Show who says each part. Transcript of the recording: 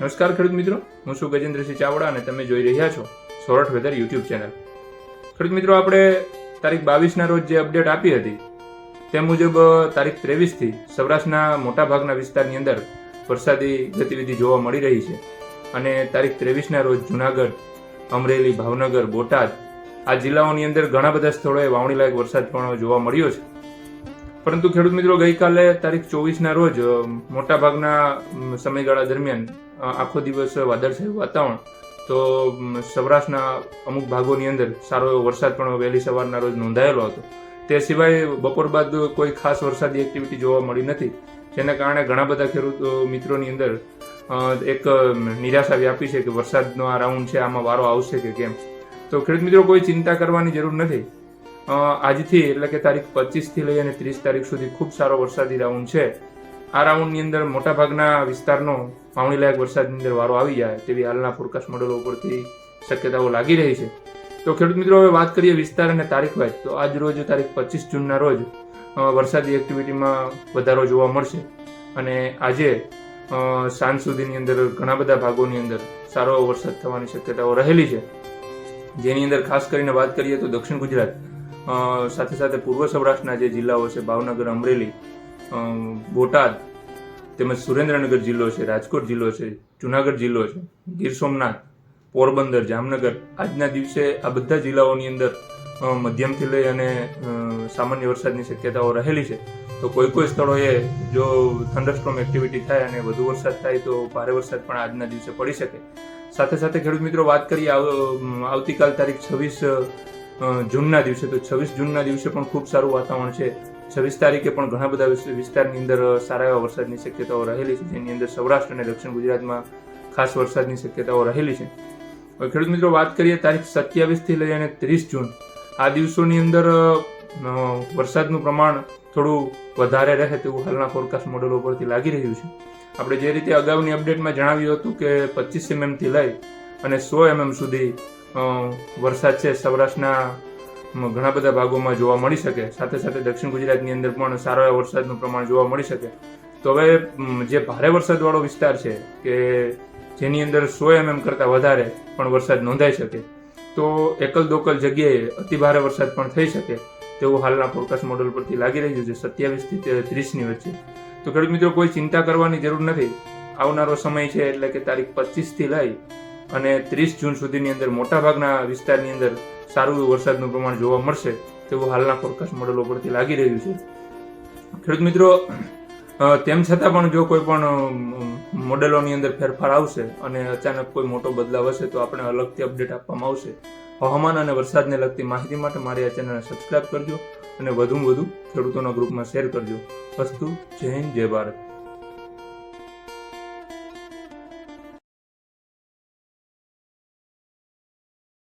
Speaker 1: નમસ્કાર ખેડૂત મિત્રો. હું છું ગજેન્દ્રસિંહ ચાવડા અને તમે જોઈ રહ્યા છો સોરઠ વેધર યુટ્યુબ ચેનલ. ખેડૂત મિત્રો, આપણે તારીખ બાવીસના રોજ જે અપડેટ આપી હતી, તે મુજબ તારીખ ત્રેવીસથી સૌરાષ્ટ્રના મોટાભાગના વિસ્તારની અંદર વરસાદી ગતિવિધિ જોવા મળી રહી છે. અને તારીખ ત્રેવીસના રોજ જુનાગઢ, અમરેલી, ભાવનગર, બોટાદ આ જિલ્લાઓની અંદર ઘણા બધા સ્થળોએ વાવણી લાયક વરસાદ પણ જોવા મળ્યો છે. પરંતુ ખેડૂત મિત્રો, ગઈકાલે તારીખ ચોવીસના રોજ મોટાભાગના સમયગાળા દરમિયાન આખો દિવસ વાદળછાયું વાતાવરણ. તો સૌરાષ્ટ્રના અમુક ભાગોની અંદર સારો એવો વરસાદ પણ વહેલી સવારના રોજ નોંધાયેલો હતો. તે સિવાય બપોર બાદ કોઈ ખાસ વરસાદી એક્ટિવિટી જોવા મળી નથી, જેના કારણે ઘણા બધા ખેડૂત મિત્રોની અંદર એક નિરાશા વ્યાપી છે કે વરસાદનો આ રાઉન્ડ છે, આમાં વારો આવશે કે કેમ? તો ખેડૂત મિત્રો, કોઈ ચિંતા કરવાની જરૂર નથી. આજથી એટલે કે તારીખ પચીસથી લઈ અને ત્રીસ તારીખ સુધી ખૂબ સારો વરસાદી રાઉન્ડ છે. આ રાઉન્ડની અંદર મોટાભાગના વિસ્તારનો વાવણી લાયક વરસાદની અંદર વારો આવી જાય તેવી હાલના ફોરકાસ્ટ મોડેલો ઉપરથી શક્યતાઓ લાગી રહી છે. તો ખેડૂત મિત્રો, હવે વાત કરીએ વિસ્તાર અને તારીખ વાઇઝ. તો આજ રોજ તારીખ પચીસ જૂનના રોજ વરસાદી એક્ટિવિટીમાં વધારો જોવા મળશે. અને આજે સાંજ સુધીની અંદર ઘણા બધા ભાગોની અંદર સારો વરસાદ થવાની શક્યતાઓ રહેલી છે. જેની અંદર ખાસ કરીને વાત કરીએ તો દક્ષિણ ગુજરાત. સાથે સાથે પૂર્વ સૌરાષ્ટ્રના જે જિલ્લાઓ છે, ભાવનગર, અમરેલી બોટાદ, તેમજ સુરેન્દ્રનગર જિલ્લો છે, રાજકોટ જિલ્લો છે, જુનાગઢ જિલ્લો છે, ગીર સોમનાથ, પોરબંદર, જામનગર, આજના દિવસે આ બધા જિલ્લાઓની અંદર મધ્યમથી લઈ અને સામાન્ય વરસાદની શક્યતાઓ રહેલી છે. તો કોઈ કોઈ સ્થળોએ જો થંડરસ્ટ્રોમ એક્ટિવિટી થાય અને વધુ વરસાદ થાય, તો ભારે વરસાદ પણ આજના દિવસે પડી શકે. સાથે સાથે ખેડૂત મિત્રો વાત કરીએ, આવ- આવતીકાલ તારીખ છવ્વીસ જૂનના દિવસે તો છવ્વીસ જૂનના દિવસે પણ ખૂબ સારું વાતાવરણ છે. છવ્વીસ તારીખે પણ ઘણા બધા વિસ્તારની અંદર સારા એવા વરસાદની શક્યતાઓ રહેલી છે. જેની અંદર સૌરાષ્ટ્ર અને દક્ષિણ ગુજરાતમાં ખાસ વરસાદની શક્યતાઓ રહેલી છે. ખેડૂત મિત્રો, વાત કરીએ તારીખ સત્યાવીસથી લઈ અને ત્રીસ જૂન. આ દિવસોની અંદર વરસાદનું પ્રમાણ થોડું વધારે રહે તેવું હાલના ફોરકાસ્ટ મોડેલો પરથી લાગી રહ્યું છે. આપણે જે રીતે અગાઉની અપડેટમાં જણાવ્યું હતું કે પચીસ એમએમથી લઈ અને સો એમએમ સુધી વરસાદ છે સૌરાષ્ટ્રના ઘણા બધા ભાગોમાં જોવા મળી શકે. સાથે સાથે દક્ષિણ ગુજરાતની અંદર પણ સારો એવા વરસાદનું પ્રમાણ જોવા મળી શકે. તો હવે જે ભારે વરસાદવાળો વિસ્તાર છે, કે જેની અંદર સો એમએમ કરતાં વધારે પણ વરસાદ નોંધાઈ શકે, તો એકલ દોકલ જગ્યાએ અતિ ભારે વરસાદ પણ થઈ શકે તેવું હાલના ફોરકાસ્ટ મોડલ પરથી લાગી રહ્યું છે. સત્યાવીસથી ત્રીસની વચ્ચે. તો ખેડૂત મિત્રો, કોઈ ચિંતા કરવાની જરૂર નથી. આવનારો સમય છે એટલે કે તારીખ પચીસથી લઈ અને ત્રીસ જૂન સુધીની અંદર મોટાભાગના વિસ્તારની અંદર સારું એવું વરસાદનું પ્રમાણ જોવા મળશે તેવું હાલના ફોરકાસ્ટ મોડેલો પરથી લાગી રહ્યું છે. ખેડૂત મિત્રો તેમ છતાં પણ જો કોઈ પણ મોડેલોની અંદર ફેરફાર આવશે અને અચાનક કોઈ મોટો બદલાવ હશે તો આપણે અલગથી અપડેટ આપવામાં આવશે. હવામાન અને વરસાદને લગતી માહિતી માટે મારી આ ચેનલને સબસ્ક્રાઇબ કરજો અને વધુમાં વધુ ખેડૂતોના ગ્રુપમાં શેર કરજો. વસ્તુ જય હિન્દ, જય ભારત.